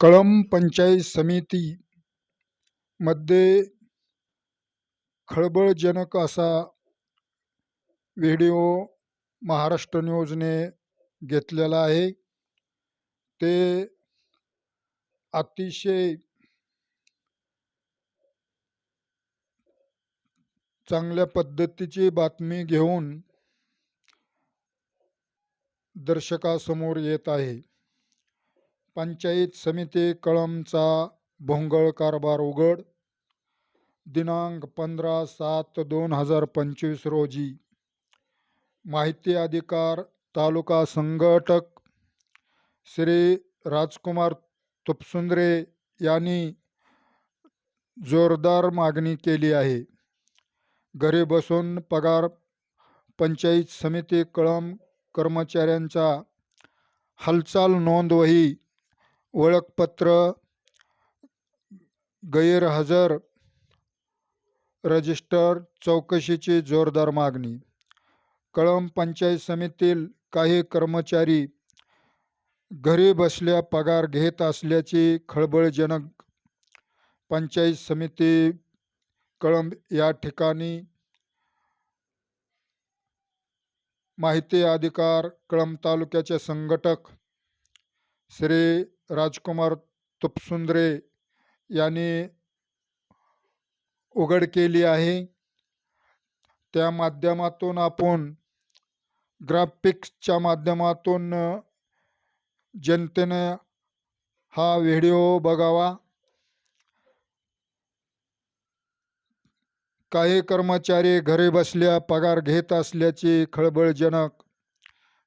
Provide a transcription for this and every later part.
कळंब पंचायत समितीमध्ये खळबळजनक असा व्हिडिओ महाराष्ट्र न्यूजने घेतलेला आहे. ते अतिशय चांगल्या पद्धतीची बातमी घेऊन दर्शकासमोर येत आहे. पंचायत समिती कळमचा भोंगळ कारभार उघड. दिनांक पंधरा सात दोन हजार पंचवीस रोजी. माहिती अधिकार तालुका संघटक श्री राजकुमार तुपसुंद्रे यांनी जोरदार मागणी केली आहे. घरी बसून पगार पंचायत समिती कळम कर्मचाऱ्यांचा हालचाल नोंदवही ओळखपत्र गैरहजर रजिस्टर चौकशीची जोरदार मागणी कळंब पंचायत समितीतील काही कर्मचारी घरी बसल्या पगार घेत असल्याची खळबळजनक पंचायत समिती कळंब या ठिकाणी माहिती अधिकार कळंब तालुक्याचे संघटक श्री राजकुमार तुपसुंद्रे यांनी उघड केली आहे. त्या माध्यमातून आपण ग्राफिक्सच्या माध्यमातून जनतेने जनतेनं हा व्हिडिओ बघावा. काही कर्मचारी घरी बसल्या पगार घेत असल्याची खळबळजनक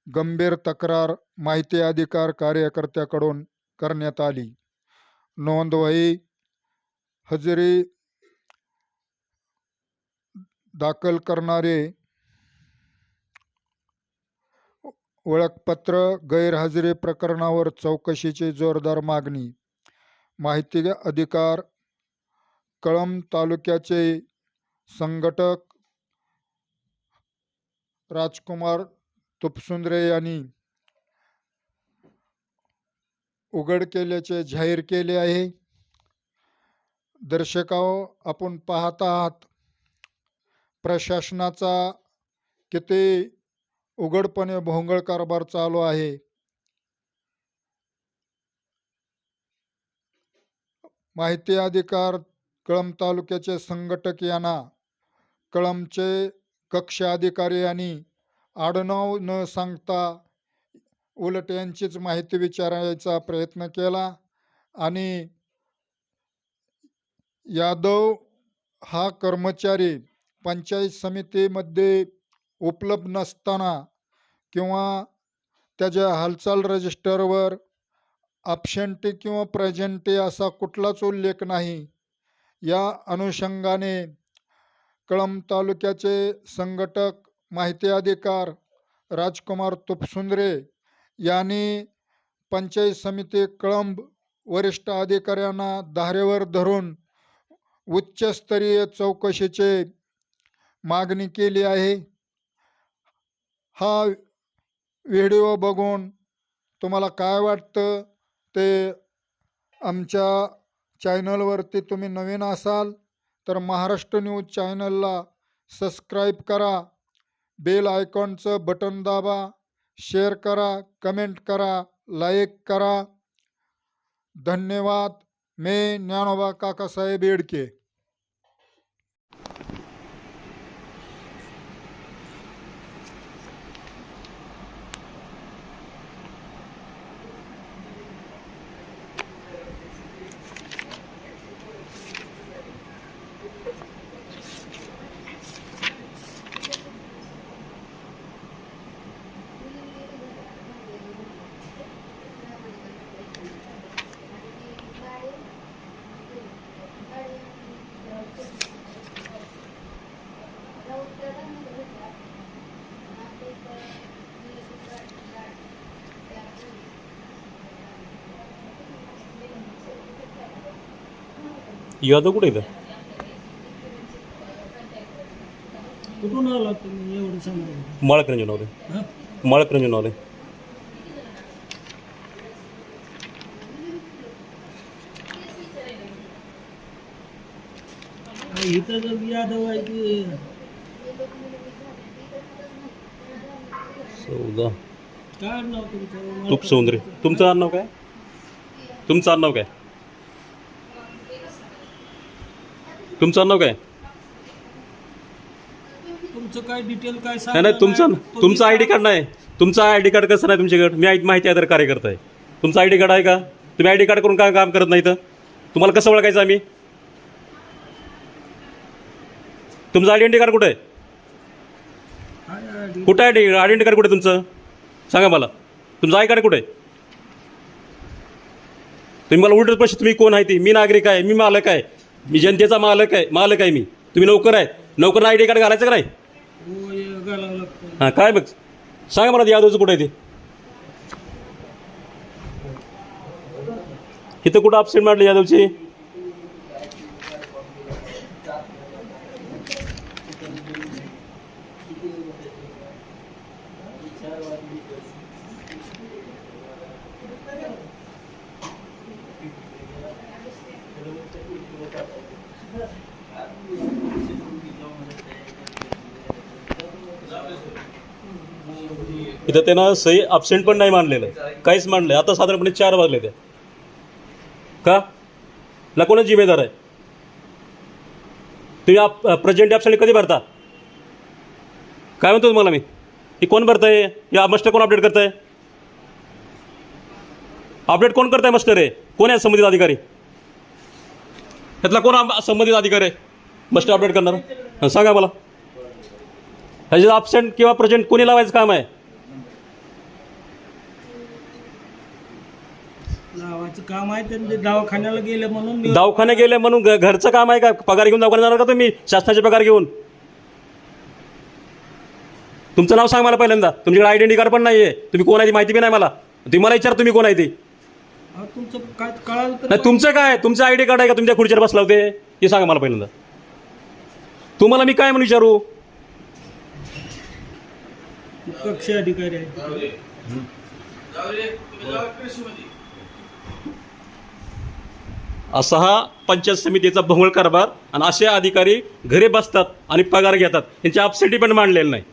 गंभीर तक्रार माहिती अधिकार कार्यकर्त्याकडून करण्यात आली. नोंदवही हजेरी दाखल करणारे ओळखपत्र गैरहजेरी प्रकरणावर चौकशीची जोरदार मागणी. माहिती अधिकार कळंब तालुक्याचे संघटक राजकुमार तुपसुंद्रे यांनी उघड केल्याचे जाहीर केले आहे. दर्शकाव आपण पाहत आहात प्रशासनाचा किती उघडपणे भोंगळ कारभार चालू आहे. माहिती अधिकार कळंब तालुक्याचे संघटक यांना कळंबचे कक्ष अधिकारी यांनी आडनाव न सांगता उलट यांचीच माहिती विचारायचा प्रयत्न केला आणि यादव हा कर्मचारी पंचायत समितीमध्ये उपलब्ध नसताना किंवा त्याच्या हालचाल रजिस्टरवर अपशंटी किंवा प्रेझेंटी असा कुठलाच उल्लेख नाही. या अनुषंगाने कळंब तालुक्याचे संघटक माहिती अधिकार राजकुमार तुपसुंदरे यांनी पंचायत समिती कळंब वरिष्ठ अधिकाऱ्यांना धारेवर धरून उच्चस्तरीय चौकशीचे मागणी केली आहे. हा व्हिडिओ बघून तुम्हाला काय वाटतं ते आमच्या चॅनलवरती तुम्ही नवीन असाल तर महाराष्ट्र न्यूज चॅनलला सबस्क्राईब करा. बेल आयकॉनचं बटन दाबा. शेअर करा कमेंट करा लाईक करा. धन्यवाद. मी ज्ञानोबा काकासाहेब येडके. यादव कुठे इथं? कुठून आला तुम्ही? एवढं यादव आहे की चौदा नाव तुमचं? तूप काय? तुमचं आडनाव काय? तुमचं आडनाव काय? तुमचं काय डिटेल काय नाही नाही तुमचं तुमचं आय डी कार्ड नाही. तुमचं आय डी कार्ड कसं नाही तुमच्याकडे? मी आय- माहिती आधार कार्यकर्ता आहे. तुमचं आय डी कार्ड आहे का? तुम्ही आय डी कार्ड करून काय काम करत नाही तर तुम्हाला कसं ओळखायचं आम्ही? तुमचं आयडेंटी कार्ड कुठं आहे? कुठं आहे आयडेंटी कार्ड कुठे तुमचं? सांगा मला. तुमचं आय कार्ड कुठे आहे? तुम्ही मला उलट प्रश्न तुम्ही कोण आहे ती? मी नागरिक आहे. मी मालक आहे. मी जनतेचा मालक आहे मालक आहे मी. तुम्ही नोकर आहे. नोकर आय डी कार्ड घालायचं का नाही? हां काय बघ सांगा मला यादवचं कुठं आहे ते? इथं कुठं अपसेंट मारले यादवची इथं त्यानं सही अपसेंट पण नाही मानलेलं. काहीच मानलं आता साधारणपणे चार वाजले ते. का? ला कोणच जिम्मेदार आहे? तुम्ही आप प्रेझेंट ॲपसाठी कधी भरता? काय म्हणतो तुम्हाला मी? ही कोण भरतंय? या मस्टर कोण अपडेट करताय? अपडेट कोण करताय मस्टर आहे कोण आहे संबंधित अधिकारी? त्यातला कोण संबंधित अधिकारी आहे? मस्टर अपडेट करणार? सांगा मला. ह्याच्यात ॲबसेंट किंवा प्रेझेंट कोणी लावायचं काम आहे? काम आहे दवाखान्याला गेले म्हणून दवाखाने गेले म्हणून घ- घरचं काम आहे का? पगार घेऊन दवाखान्यात जाणार का तुम्ही? शासनाचे पगार घेऊन? तुमचं नाव सांग मला पहिल्यांदा. तुमच्याकडे आयडेंटी कार्ड पण नाही आहे तुम्ही कोण आहे ती माहिती बी नाही मला. तुम्ही मला विचार तुम्ही कोण आहे ती? अहो, तुमचं काय कळालं तर नाही तुमचं काय? तुमचं आयडी कार्ड आहे का? तुमच्या खुर्चीवर बसला होते? हे सांगा मला पहिल्यांदा. तुम्हाला मी काय म्हणून विचारू? कक्ष अधिकारी आहे असा हा पंचायत समितीचा भोंगळ कारभार आणि असे अधिकारी घरी बसतात आणि पगार घेतात. यांची अपसेटी पण मांडलेलं नाही.